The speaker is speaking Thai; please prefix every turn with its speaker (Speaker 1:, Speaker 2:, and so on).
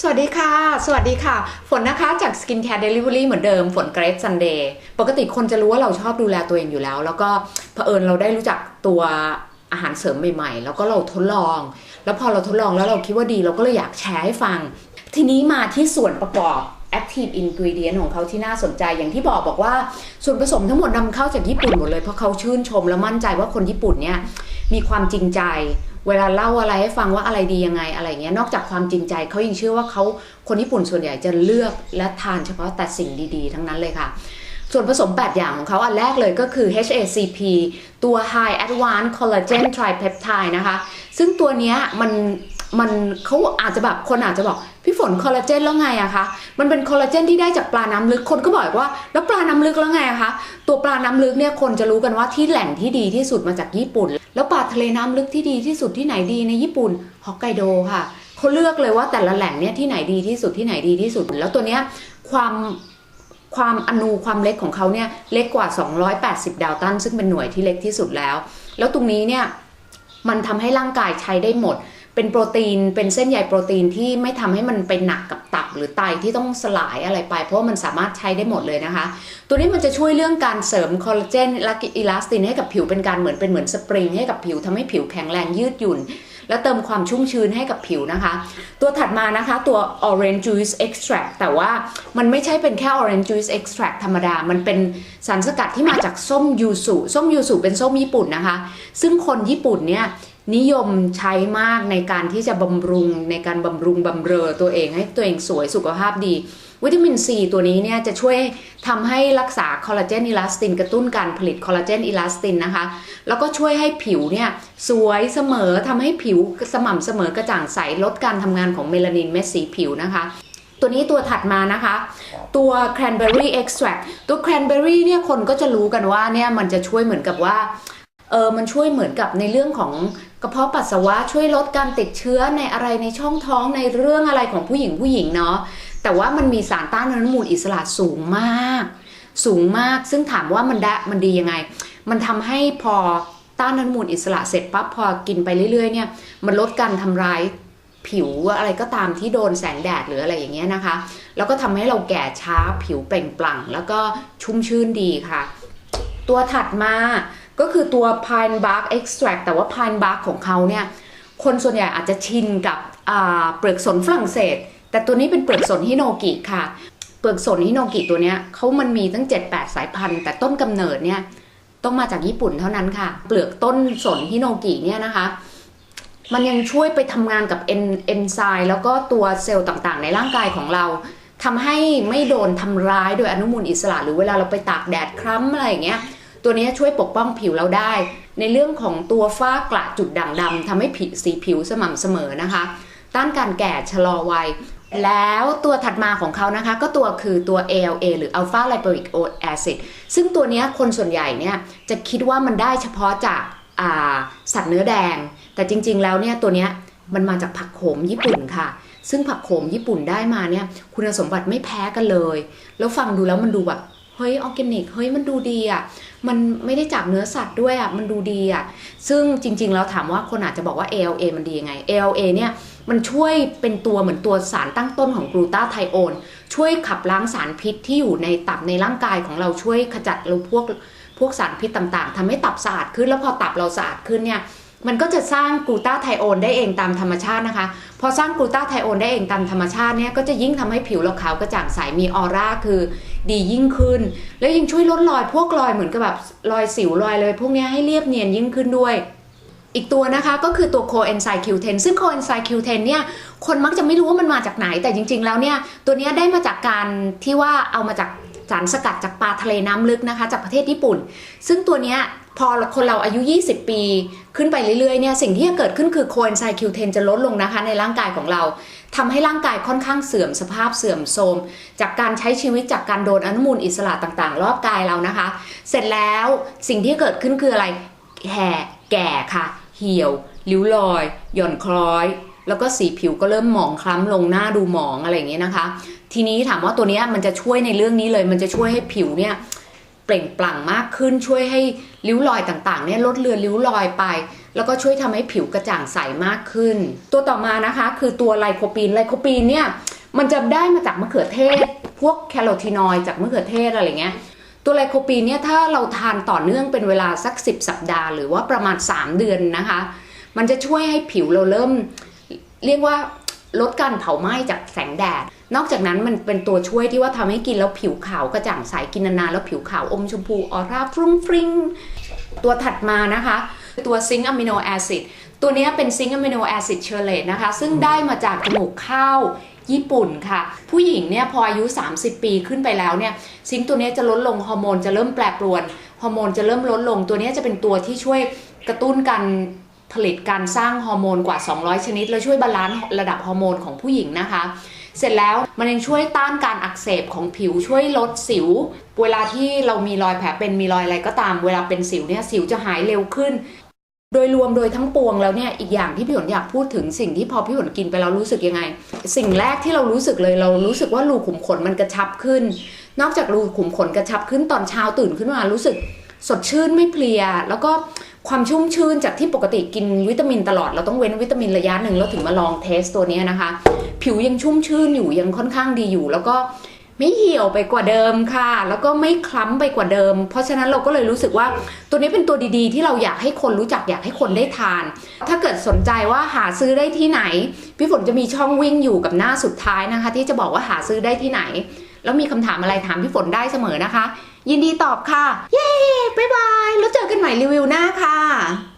Speaker 1: สวัสดีค่ะ สวัสดีค่ะ ฝนนะคะจาก Skin Care Delivery เหมือนเดิม ฝนเกรซซันเดย์ปกติคนจะรู้ว่าเราชอบดูแลตัวเองอยู่แล้ว แล้วก็เผอิญเราได้รู้จักตัวอาหารเสริมใหม่ๆ แล้วก็เราทดลอง แล้วพอเราทดลองแล้วเราคิดว่าดี เราก็เลยอยากแชร์ให้ฟัง ทีนี้มาที่ส่วนประกอบ active ingredient ของเขาที่น่าสนใจอย่างที่บอกบอกว่าส่วนผสมทั้งหมดนำเข้าจากญี่ปุ่นหมดเลยเพราะเขาชื่นชมและมั่นใจว่าคนญี่ปุ่นเนี่ยมีความจริงใจ เวลาเล่าอะไรให้ฟังว่าอะไรดียังไงอะไรเงี้ยนอกจากความจริงใจเขายังเชื่อว่าเขาคนญี่ปุ่นส่วนใหญ่จะเลือกและทานเฉพาะแต่สิ่งดีๆ ทั้งนั้นเลยค่ะ ส่วนผสม 8 อย่างของเขาอันแรกเลยก็คือ HACP ตัว High Advanced Collagen Tripeptide นะคะ ซึ่งตัวเนี้ยมัน มันเขาอาจจะแบบคนอาจจะบอกพี่ฝนคอลลาเจนแล้วไงอะคะมันเป็นคอลลาเจนที่ได้จากปลาน้ำลึกคนก็บอกว่า แล้วปลาน้ำลึกแล้วไงอะคะตัวปลาน้ำลึกเนี่ยคนจะรู้กันว่าที่แหล่งที่ดีที่สุดมาจากญี่ปุ่น แล้วปลาทะเลน้ำลึกที่ดีที่สุดที่ไหนดีในญี่ปุ่นฮอกไกโดค่ะเขาเลือกเลยว่าแต่ละแหล่งเนี่ยที่ไหนดีที่สุดที่ไหนดีที่สุด แล้วตัวเนี้ยความความอนูความเล็กของเขาเนี่ยเล็กกว่า 280 ดาวตัน ซึ่งเป็นหน่วยที่เล็กที่สุดแล้ว แล้วตรงนี้เนี่ยมันทำให้ร่างกายใช้ได้หมด เป็นโปรตีนเป็นเส้นใยโปรตีนที่ไม่ทำให้มันไปหนักกับตับหรือไตที่ต้องสลายอะไรไป เพราะมันสามารถใช้ได้หมดเลยนะคะ ตัวนี้มันจะช่วยเรื่องการเสริมคอลลาเจนและอิลาสตินให้กับผิวเป็นการเหมือนเป็นเหมือนสปริงให้กับผิวทำให้ผิวแข็งแรงยืดหยุ่น และเติมความชุ่มชื้นให้กับผิวนะคะ ตัวถัดมานะคะตัว orange juice extract แต่ว่ามันไม่ใช่เป็นแค่ orange juice extract ธรรมดา มันเป็นสารสกัดที่มาจากส้มยูสุส้มยูสุเป็นส้มญี่ปุ่นนะคะ ซึ่งคนญี่ปุ่นเนี่ย นิยมใช้มากในการที่จะบำรุงในการบำรุงบำเรอตัวเองให้ตัวเองสวยสุขภาพดี วิตามินซีตัวนี้เนี่ยจะช่วยทำให้รักษาคอลลาเจนอิลาสตินกระตุ้นการผลิตคอลลาเจนอิลาสตินนะคะ แล้วก็ช่วยให้ผิวเนี่ยสวยเสมอทำให้ผิวสม่ำเสมอกระจ่างใสลดการทำงานของเมลานินเม็ดสีผิวนะคะตัวนี้ตัวถัดมานะคะ ตัว cranberry extract ตัว cranberry เนี่ยคนก็จะรู้กันว่าเนี่ยมันจะช่วยเหมือนกับว่า เออมันช่วยเหมือนกับในเรื่องของกระเพาะปัสสาวะช่วยลดการติดเชื้อในอะไรในช่องท้องในเรื่องอะไรของผู้หญิงผู้หญิงเนาะแต่ว่ามันมีสารต้านอนุมูลอิสระสูงมาก สูงมากซึ่งถามว่ามันได้มันดียังไง มันทำให้พอต้านอนุมูลอิสระเสร็จปั๊บพอกินไปเรื่อยๆเนี่ยมันลดการทำร้ายผิวอะไรก็ตามที่โดนแสงแดดหรืออะไรอย่างเงี้ยนะคะ แล้วก็ทำให้เราแก่ช้าผิวเปล่งปลั่ง แล้วก็ชุ่มชื่นดีค่ะ ตัวถัดมา ก็คือตัว pine bark extract แต่ว่า pine bark ของเขาเนี่ยคนส่วนใหญ่อาจจะชินกับเปลือกสนฝรั่งเศส แต่ตัวนี้เป็นเปลือกสนฮิโนกิค่ะ เปลือกสนฮิโนกิตัวเนี้ยเขามันมีตั้ง 7-8 สายพันธุ์ แต่ต้นกำเนิดเนี่ยต้องมาจากญี่ปุ่นเท่านั้นค่ะ เปลือกต้นสนฮิโนกิเนี่ยนะคะ มันยังช่วยไปทำงานกับเอนเอนไซม์แล้วก็ตัวเซลล์ต่างๆ ในร่างกายของเราทำให้ไม่โดนทำร้ายโดยอนุมูลอิสระ หรือเวลาเราไปตากแดดคล้ำอะไรอย่างเงี้ย ตัวนี้ช่วยปกป้องผิวเราได้ ในเรื่องของตัวฝ้ากระจุดด่างดำทำให้ผิวสีผิวสม่ำเสมอนะคะ ต้านการแก่ชะลอวัย แล้วตัวถัดมาของเขานะคะ ก็ตัวคือตัว ALA หรือ Alpha Lipoic Acid ซึ่งตัวนี้คนส่วนใหญ่เนี่ยจะคิดว่ามันได้เฉพาะจากาสัตว์เนื้อแดง แต่จริง ๆ แล้วเนี่ยตัวนี้มันมาจากผักโขมญี่ปุ่นค่ะ ซึ่งผักโขมญี่ปุ่นได้มาเนี่ยคุณสมบัติไม่แพ้กันเลย แล้วฟังดูแล้วมันดูแบบ เฮ้ยออร์แกนิกเฮ้ยมันดูดีอะมันไม่ได้จากเนื้อสัตว์ด้วยอะมันดูดีอะซึ่งจริง ๆ แล้วถามว่าคนอาจจะบอกว่า ALA มันดียังไง ALA เนี่ยมันช่วยเป็นตัวเหมือนตัวสารตั้งต้นของกลูตาไทโอนช่วยขับล้างสารพิษที่อยู่ในตับในร่างกายของเราช่วยขจัดเราพวกพวกสารพิษต่างๆทำให้ตับสะอาดขึ้นแล้วพอตับเราสะอาดขึ้นเนี่ย มันก็จะสร้างกลูตาไทโอนได้เองตามธรรมชาตินะคะ พอสร้างกลูตาไทโอนได้เองตามธรรมชาติเนี่ยก็จะยิ่งทำให้ผิวเราขาวกระจ่างใสมีออร่าคือดียิ่งขึ้น แล้วยังช่วยลดรอยพวกรอยเหมือนกับแบบรอยสิวรอยเลย พวกเนี้ยให้เรียบเนียนยิ่งขึ้นด้วย อีกตัวนะคะก็คือตัวโคเอนไซม์ Q10 ซึ่งโคเอนไซม์ Q10 เนี่ยคนมักจะไม่รู้ว่ามันมาจากไหนแต่จริง ๆ แล้วเนี่ยตัวนี้ได้มาจากการที่ว่าเอามาจากสารสกัดจากปลาทะเลน้ำลึกนะคะ จากประเทศญี่ปุ่น ซึ่งตัวเนี้ย พอคนเราอายุ 20 ปี ขึ้นไปเรื่อยๆเนี่ยสิ่งที่จะเกิดขึ้นคือโคเอนไซม์ Q10 จะลดลงนะคะในร่างกายของเราทำให้ร่างกายค่อนข้างเสื่อมสภาพเสื่อมโทรมจากการใช้ชีวิตจากการโดนอนุมูลอิสระต่างๆ รอบกายเรานะคะ เสร็จแล้วสิ่งที่เกิดขึ้นคืออะไรแห่แก่ค่ะ เหี่ยวริ้วรอย หย่อนคล้อย แล้วก็สีผิวก็เริ่มหมองคล้ำลงหน้าดูหมองอะไรอย่างเงี้ยนะคะ ทีนี้ถามว่าตัวเนี้ยมันจะช่วยในเรื่องนี้เลย มันจะช่วยให้ผิวเนี่ย เปล่งปลั่งมากขึ้นช่วยให้ริ้วรอยต่างๆเนี่ยลดเลือนริ้วรอยไป แล้วก็ช่วยทำให้ผิวกระจ่างใสมากขึ้น ตัวต่อมานะคะคือตัวไลโคปีนไลโคปีนเนี่ยมันจะได้มาจากมะเขือเทศ พวกแคโรทีนอยจากมะเขือเทศอะไรเงี้ยตัวไลโคปีนเนี่ยถ้าเราทานต่อเนื่องเป็นเวลาสัก 10 สัปดาห์ หรือว่าประมาณ 3 เดือนนะคะ มันจะช่วยให้ผิวเราเริ่ม เรียกว่า ลดการเผาไหม้จากแสงแดด นอกจากนั้นมันเป็นตัวช่วยที่ว่าทำให้กินแล้วผิวขาวกระจ่างใสกินนานๆแล้วผิวขาวอมชมพูออร่าฟรุ้งฟริ้งตัวถัดมานะคะ ตัวซิงค์อะมิโนแอซิดตัวนี้เป็นซิงค์อะมิโนแอซิดเชอร์เลตนะคะ ซึ่งได้มาจากจมูกข้าวญี่ปุ่นค่ะ ผู้หญิงเนี่ยพออายุ 30 ปีขึ้นไปแล้วเนี่ยซิงค์ตัวนี้จะลดลงฮอร์โมนจะเริ่มแปรปรวนฮอร์โมนจะเริ่มลดลงตัวนี้จะเป็นตัวที่ช่วยกระตุ้นการ ผลิตการสร้างฮอร์โมนกว่า 200 ชนิด แล้วช่วยบาลานซ์ระดับฮอร์โมนของผู้หญิงนะคะ เสร็จแล้วมันยังช่วยต้านการอักเสบของผิวช่วยลดสิว เวลาที่เรามีรอยแผลเป็นมีรอยอะไรก็ตาม เวลาเป็นสิวเนี่ยสิวจะหายเร็วขึ้น โดยรวมโดยทั้งปวงแล้วเนี่ยอีกอย่างที่พี่หนอยากพูดถึงสิ่งที่พอพี่หนกินไปแล้วรู้สึกยังไง สิ่งแรกที่เรารู้สึกเลยเรารู้สึกว่ารูขุมขนมันกระชับขึ้น นอกจากรูขุมขนกระชับขึ้นตอนเช้าตื่นขึ้นมารู้สึก สดชื่นไม่เพลีย แล้วก็ความชุ่มชื่นจากที่ปกติกินวิตามินตลอด เราต้องเว้นวิตามินระยะหนึ่งแล้วถึงมาลองเทสตัวนี้นะคะ ผิวยังชุ่มชื่นอยู่ยังค่อนข้างดีอยู่ แล้วก็ไม่เหี่ยวไปกว่าเดิมค่ะ แล้วก็ไม่คล้ำไปกว่าเดิม เพราะฉะนั้นเราก็เลยรู้สึกว่าตัวนี้เป็นตัวดีๆ ที่เราอยากให้คนรู้จักอยากให้คนได้ทาน ถ้าเกิดสนใจว่าหาซื้อได้ที่ไหน พี่ฝนจะมีช่องวิ่งอยู่กับหน้าสุดท้ายนะคะ ที่จะบอกว่าหาซื้อได้ที่ไหน แล้วมีคำถามอะไรถามพี่ฝนได้เสมอนะคะ ยินดีตอบค่ะ เย้ บ๊ายบาย แล้วเจอกันใหม่รีวิวหน้าค่ะ